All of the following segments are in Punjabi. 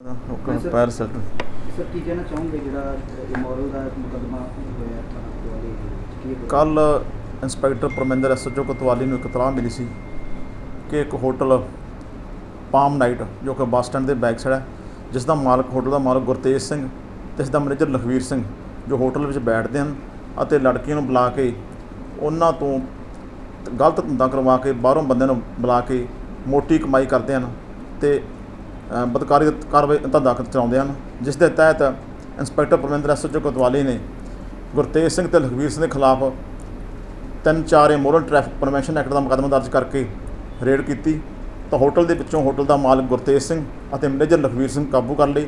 ਹੁਕਮ ਪੈਰ ਸੈਟ ਸਰ ਕੀ ਕਹਿਣਾ ਚਾਹੋਗੇ ਜਿਹੜਾ ਇਮੋਰਲ ਦਾ ਮੁਕੱਦਮਾ ਹੋਇਆ ਥਾਣਾ ਕੋਲੇ ਇੰਸਪੈਕਟਰ ਪਰਮਿੰਦਰ ਐਸਐਚਓ ਕੋਤਵਾਲੀ ਨੂੰ ਇੱਕ ਇਤਲਾਹ ਮਿਲੀ ਸੀ ਕਿ ਇੱਕ ਹੋਟਲ ਪਾਮ ਨਾਈਟ ਜੋ ਕਿ ਬੱਸ ਸਟੈਂਡ ਦੇ ਬੈਕ ਸਾਈਡ ਹੈ ਜਿਸ ਦਾ ਮਾਲਕ ਹੋਟਲ ਦਾ ਮਾਲਕ ਗੁਰਤੇਜ ਸਿੰਘ ਤੇ ਇਸ ਦਾ ਮੈਨੇਜਰ ਲਖਵੀਰ ਸਿੰਘ ਜੋ ਹੋਟਲ ਵਿੱਚ ਬੈਠਦੇ ਹਨ ਅਤੇ ਲੜਕੀਆਂ ਨੂੰ ਬੁਲਾ ਕੇ ਉਹਨਾਂ ਤੋਂ ਗਲਤ ਧੰਦਾ ਕਰਵਾ ਕੇ ਬਾਹਰੋਂ ਬੰਦਿਆਂ ਨੂੰ ਬੁਲਾ ਕੇ ਮੋਟੀ ਕਮਾਈ ਕਰਦੇ ਹਨ ਤੇ ਬਦਕਾਰੀ ਕਾਰਵਾਈ ਧੰਦਾ ਚਲਾਉਂਦੇ ਹਨ, ਜਿਸ ਦੇ ਤਹਿਤ ਇੰਸਪੈਕਟਰ ਪਰਮਿੰਦਰ ਐਸਐਚਓ ਕੋਤਵਾਲੀ ਨੇ ਗੁਰਤੇਜ ਸਿੰਘ ਤੇ ਲਖਵੀਰ ਸਿੰਘ ਦੇ ਖਿਲਾਫ ਤਿੰਨ ਚਾਰ ਇਮੋਰਲ ਟ੍ਰੈਫਿਕ ਪ੍ਰਵੈਂਸ਼ਨ ਐਕਟ ਦਾ ਮੁਕੱਦਮਾ ਦਰਜ ਕਰਕੇ ਰੇਡ ਕੀਤੀ। ਤਾਂ ਹੋਟਲ ਦੇ ਵਿੱਚੋਂ ਹੋਟਲ ਦਾ ਮਾਲਕ ਗੁਰਤੇਜ ਸਿੰਘ ਅਤੇ ਮੈਨੇਜਰ ਲਖਵੀਰ ਸਿੰਘ ਕਾਬੂ ਕਰ ਲਏ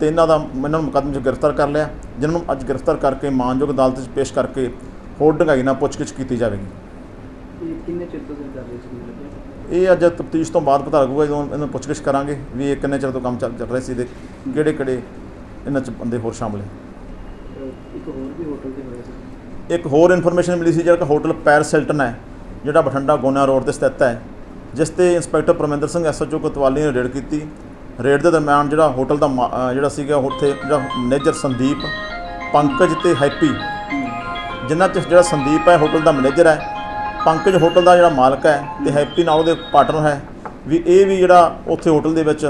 ਤੇ ਇਹਨਾਂ ਦਾ ਇਹਨਾਂ ਨੂੰ ਮੁਕੱਦਮੇ 'ਚ ਗ੍ਰਿਫਤਾਰ ਕਰ ਲਿਆ, ਜਿਨ੍ਹਾਂ ਨੂੰ ਅੱਜ ਗ੍ਰਿਫਤਾਰ ਕਰਕੇ ਮਾਨਯੋਗ ਅਦਾਲਤ 'ਚ ਪੇਸ਼ ਕਰਕੇ ਹੋਰ ਡੂੰਘਾਈ ਨਾਲ ਪੁੱਛਗਿੱਛ ਕੀਤੀ ਜਾਵੇਗੀ। ਕਿੰਨੇ ਚਿਰ ਤੋਂ ਕਰ ਰਹੇ? ਸੀ ਇਹ ਅੱਜ ਤਫਤੀਸ਼ ਤੋਂ ਬਾਅਦ ਪਤਾ ਲੱਗੂਗਾ ਜਦੋਂ ਇਹਨਾਂ ਪੁੱਛਗਿੱਛ ਕਰਾਂਗੇ ਵੀ ਇਹ ਕਿੰਨੇ ਚਿਰ ਤੋਂ ਕੰਮ ਚੱਲ ਰਿਹਾ ਸੀ ਤੇ ਕਿਹੜੇ ਕਿਹੜੇ ਇਹਨਾਂ 'ਚ ਬੰਦੇ ਹੋਰ ਸ਼ਾਮਲ ਹੈ ਇੱਕ ਹੋਰ ਵੀ ਹੋਟਲ ਤੇ ਹੋਇਆ ਸੀ। ਇੱਕ ਹੋਰ ਇਨਫੋਰਮੇਸ਼ਨ ਮਿਲੀ ਸੀ ਜਿਹੜਾ ਹੋਟਲ ਪੈਰ ਸਿਲਟਨ ਹੈ ਜਿਹੜਾ ਬਠਿੰਡਾ ਗੋਨਾ ਰੋਡ ਤੇ ਸਥਿਤ ਹੈ ਜਿਸ ਤੇ ਇੰਸਪੈਕਟਰ ਪਰਮਿੰਦਰ ਸਿੰਘ ਐਸਐਚਓ ਕੋਤਵਾਲੀ ਨੇ ਰੇਡ ਕੀਤੀ। ਰੇਡ ਦੇ ਦਰਮਿਆਨ ਜਿਹੜਾ ਹੋਟਲ ਦਾ ਜਿਹੜਾ ਸੀਗਾ ਉੱਥੇ ਜਿਹੜਾ ਮੈਨੇਜਰ ਸੰਦੀਪ ਪੰਕਜ ਤੇ ਹੈਪੀ ਜਿਨ੍ਹਾਂ 'ਚ ਜਿਹੜਾ ਸੰਦੀਪ ਹੈ ਹੋਟਲ ਦਾ ਮੈਨੇਜਰ ਹੈ ਪੰਕਜ ਹੋਟਲ ਦਾ ਜਿਹੜਾ ਮਾਲਕ ਹੈ ਤੇ ਹੈਪੀ ਨਾਲ ਉਹਦੇ ਪਾਰਟਨਰ ਹੈ, ਵੀ ਇਹ ਵੀ ਜਿਹੜਾ ਉੱਥੇ ਹੋਟਲ ਦੇ ਵਿੱਚ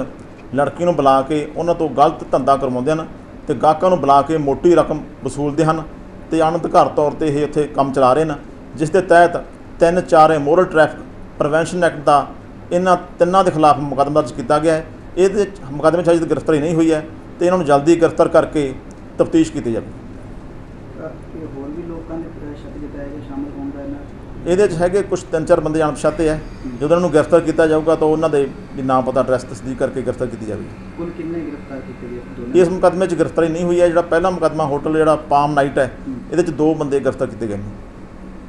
ਲੜਕੀ ਨੂੰ ਬੁਲਾ ਕੇ ਉਹਨਾਂ ਤੋਂ ਗਲਤ ਧੰਦਾ ਕਰਵਾਉਂਦੇ ਹਨ ਤੇ ਗਾਹਕਾਂ ਨੂੰ ਬੁਲਾ ਕੇ ਮੋਟੀ ਰਕਮ ਵਸੂਲਦੇ ਹਨ ਤੇ ਅਣਅਧਿਕਾਰਤ ਤੌਰ ਤੇ ਇਹ ਉੱਥੇ ਕੰਮ ਚਲਾ ਰਹੇ ਨੇ ਜਿਸ ਦੇ ਤਹਿਤ ਤਿੰਨ ਚਾਰ ਮੋਰਲ ਟ੍ਰੈਫਿਕ ਪ੍ਰੀਵੈਂਸ਼ਨ ਐਕਟ ਦਾ ਇਹਨਾਂ ਤਿੰਨਾਂ ਦੇ ਖਿਲਾਫ ਮੁਕੱਦਮਾ ਦਰਜ ਕੀਤਾ ਗਿਆ ਹੈ। ਇਹਦੇ 'ਚ ਮੁਕੱਦਮੇ 'ਚ ਅਜੇ ਗ੍ਰਿਫਤਾਰੀ ਨਹੀਂ ਹੋਈ ਹੈ ਤੇ ਇਹਨਾਂ ਨੂੰ ਜਲਦੀ ਗ੍ਰਿਫਤਾਰ ਕਰਕੇ ਤਫਤੀਸ਼ ਕੀਤੀ ਜਾਵੇ ਅਹ ਇਹ ਹੋਰ ਵੀ ਲੋਕਾਂ ਨੇ ਅਹ ਸ਼ੱਕ ਜਤਾਇਆ ਕਿ ਸ਼ਾਮਲ ਹੋਣ ਦਾ ਇਹਨਾਂ ਇਹਦੇ 'ਚ ਹੈਗੇ ਕੁਝ ਤਿੰਨ ਚਾਰ ਬੰਦੇ ਅਣਪਛਾਤੇ ਹੈ। ਜਦੋਂ ਇਹਨਾਂ ਨੂੰ ਗ੍ਰਿਫਤਾਰ ਕੀਤਾ ਜਾਊਗਾ ਤਾਂ ਉਹਨਾਂ ਦੇ ਵੀ ਨਾਮ ਪਤਾ ਐਡਰੈਸ ਤਸਦੀਕ ਕਰਕੇ ਗ੍ਰਿਫਤਾਰ ਕੀਤੀ ਜਾਵੇਗੀ। ਕੁੱਲ ਕਿੰਨੇ ਗ੍ਰਿਫਤਾਰ ਕੀਤੇ ਗਏ ਦੋਨੇ ਇਸ ਮੁਕੱਦਮੇ 'ਚ ਗ੍ਰਿਫਤਾਰੀ ਨਹੀਂ ਹੋਈ ਹੈ। ਜਿਹੜਾ ਪਹਿਲਾ ਮੁਕੱਦਮਾ ਹੋਟਲ ਜਿਹੜਾ ਪਾਮ ਨਾਈਟ ਹੈ ਇਹਦੇ 'ਚ ਦੋ ਬੰਦੇ ਗ੍ਰਿਫਤਾਰ ਕੀਤੇ ਗਏ ਨੇ।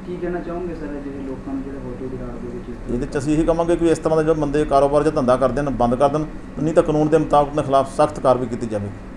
ਕੀ ਕਹਿਣਾ ਚਾਹੋਗੇ ਸਰ ਜਿਹੜੇ ਲੋਕਾਂ ਨੂੰ ਜਿਹੜੇ ਹੋਟਲ ਦੀ ਰਾਤ ਦੇ ਵਿੱਚ ਇਹਦੇ 'ਚ ਅਸੀਂ ਇਹੀ ਕਹਾਂਗੇ ਕਿ ਇਸ ਤਰ੍ਹਾਂ ਦੇ ਜੋ ਬੰਦੇ ਕਾਰੋਬਾਰ 'ਚ ਧੰਦਾ ਕਰਦੇ ਨੇ ਬੰਦ ਕਰ ਦੇਣ ਨਹੀਂ ਤਾਂ ਕਾਨੂੰਨ ਦੇ ਮੁਤਾਬਕ ਉਹਨਾਂ ਖਿਲਾਫ ਸਖਤ ਕਾਰਵਾਈ ਕੀਤੀ ਜਾਵੇਗੀ।